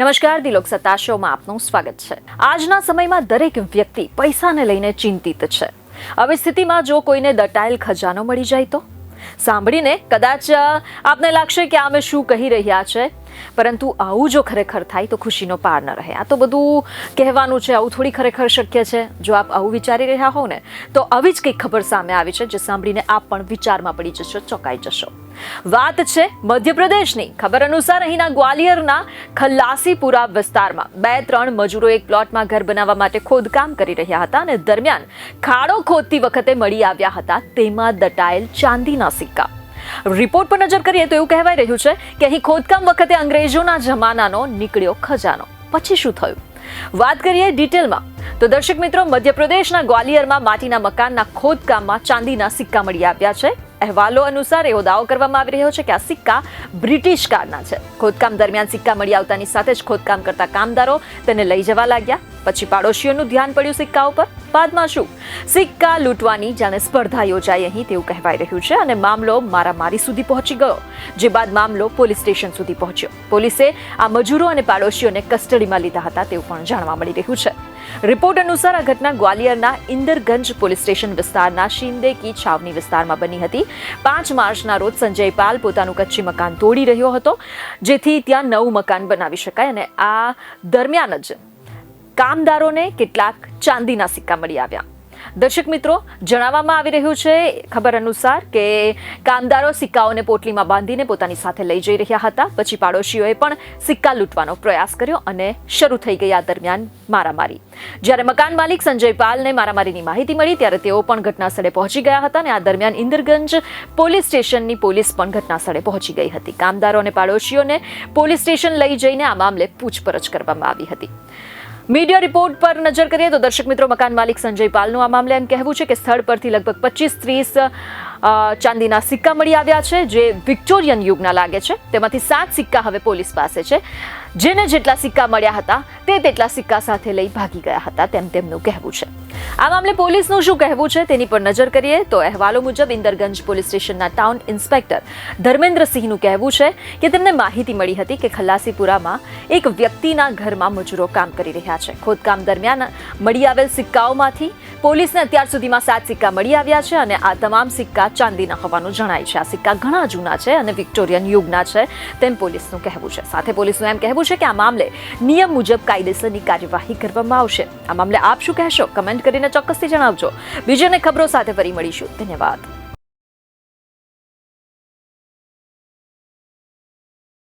નમસ્કાર, દિલોક સત્તા શોમાં આપનું સ્વાગત છે. આજના સમયમાં દરેક વ્યક્તિ પૈસાને લઈને ચિંતિત છે. આવી સ્થિતિમાં જો કોઈને દટાયેલ ખજાનો મળી જાય તો? સાંભળીને કદાચ આપને લાગશે કે અમે શું કહી રહ્યા છે. પરંતુ આવું જો ખરેખર થાય તો ખુશીનો પાર ન રહે. આ તો બધું કહેવાનું છે, આવું થોડી ખરેખર શક્ય છે. જો આપ આવું વિચારી રહ્યા હો ને, તો આવી જ કંઈક ખબર સામે આવી છે, જે સાંભળીને આપ પણ વિચારમાં પડી જશો, ચોંકાઈ જશો. વાત છે મધ્યપ્રદેશની. ખબર અનુસાર અહીંના ગ્વાલિયરના ખલ્લાસીપુરા વિસ્તારમાં બે ત્રણ મજૂરો એક પ્લોટમાં ઘર બનાવવા માટે ખોદકામ કરી રહ્યા હતા અને દરમિયાન ખાડો ખોદતી વખતે મળી આવ્યા હતા તેમાં દટાયેલ ચાંદીના સિક્કા. રિપોર્ટ પર નજર કરીએ તો એવું કહેવાય રહ્યું છે કે અહીં ખોદકામ વખતે અંગ્રેજોના જમાનાનો નીકળ્યો ખજાનો. પછી શું થયું? વાત કરીએ ડિટેલમાં. તો દર્શક મિત્રો, મધ્યપ્રદેશના ગ્વાલિયરમાં માટીના મકાનના ખોદકામમાં ચાંદીના સિક્કા મળી આવ્યા છે. અહેવાલો અનુસાર એવો દાવો કરવામાં આવી રહ્યો છે કે આ સિક્કા બ્રિટિશ કાળના છે. ખોદકામ દરમિયાન સિક્કા મળી આવતાની સાથે જ ખોદકામ કરતા કામદારો તેને લઈ જવા લાગ્યા. પછી પાડોશીઓનું ધ્યાન પડ્યું સિક્કા ઉપર. બાદમાં શું? સિક્કા લૂંટવાની જાણે સ્પર્ધા યોજાઈ અહીં તેવું કહેવાઈ રહ્યું છે અને મામલો મારામારી સુધી પહોંચી ગયો, જે બાદ મામલો પોલીસ સ્ટેશન સુધી પહોંચ્યો. પોલીસે આ મજૂરો અને પાડોશીઓને કસ્ટડીમાં લીધા હતા તેવું પણ જાણવા મળી રહ્યું છે. રિપોર્ટ અનુસાર આ ઘટના ગ્વાલિયરના ઇન્દરગંજ પોલીસ સ્ટેશન વિસ્તારના શિંદે કી છાવની વિસ્તારમાં બની હતી. પાંચ માર્ચના રોજ સંજય પાલ પોતાનું કચ્છી મકાન તોડી રહ્યો હતો, જેથી ત્યાં નવું મકાન બનાવી શકાય અને આ દરમિયાન જ કામદારોને કેટલાક ચાંદીના સિક્કા મળી આવ્યા. દર્શક મિત્રો, જણાવવામાં આવી રહ્યું છે, ખબર અનુસાર કે કામદારો સિક્કાઓને પોટલીમાં બાંધીને પોતાની સાથે લઈ જઈ રહ્યા હતા. પછી પાડોશીઓએ પણ સિક્કા લૂંટવાનો પ્રયાસ કર્યો અને શરૂ થઈ ગઈ આ દરમિયાન મારામારી. જ્યારે મકાન માલિક સંજય પાલને મારામારીની માહિતી મળી, ત્યારે તેઓ પણ ઘટના સ્થળે પહોંચી ગયા હતા અને આ દરમિયાન ઇન્દરગંજ પોલીસ સ્ટેશનની પોલીસ પણ ઘટના સ્થળે પહોંચી ગઈ હતી. કામદારો અને પાડોશીઓને પોલીસ સ્ટેશન લઈ જઈને આ મામલે પૂછપરછ કરવામાં આવી હતી. મીડિયા રિપોર્ટ પર નજર કરીએ તો દર્શક મિત્રો, મકાન માલિક સંજય પાલનું આ મામલે એમ કહેવું છે કે સ્થળ પરથી લગભગ પચીસ ત્રીસ ચાંદીના સિક્કા મળી આવ્યા છે, જે વિક્ટોરિયન યુગના લાગે છે. તેમાંથી સાત સિક્કા હવે પોલીસ પાસે છે. જેને જેટલા સિક્કા મળ્યા હતા, તે તેટલા સિક્કા સાથે લઈ ભાગી ગયા હતા, તેમ તેમનું કહેવું છે. આ મામલે પોલીસનું શું કહેવું છે તેની પર નજર કરીએ તો અહેવાલો મુજબ ઇન્દરગંજ પોલીસ સ્ટેશનના ટાઉન ઇન્સ્પેક્ટર ધર્મેન્દ્રસિંહનું કહેવું છે કે તેમને માહિતી મળી હતી કે ખલાસીપુરામાં એક વ્યક્તિના ઘરમાં મજૂરો કામ કરી રહ્યા છે. ખોદકામ દરમિયાન મળી આવેલ સિક્કાઓમાંથી પોલીસને અત્યાર સુધીમાં સાત સિક્કા મળી આવ્યા છે અને આ તમામ સિક્કા ચાંદીના હોવાનું જણાય છે. આ સિક્કા ઘણા જૂના છે અને વિક્ટોરિયન યુગના છે તેમ પોલીસનું કહેવું છે. સાથે પોલીસનું એમ કહેવું છે કે આ મામલે નિયમ મુજબ કાયદેસરની કાર્યવાહી કરવામાં આવશે. આ મામલે આપ શું કહેશો? કમેન્ટ કરીને ચોક્કસથી જણાવજો. બીજાને ખબરો સાથે ફરી મળીશું. ધન્યવાદ.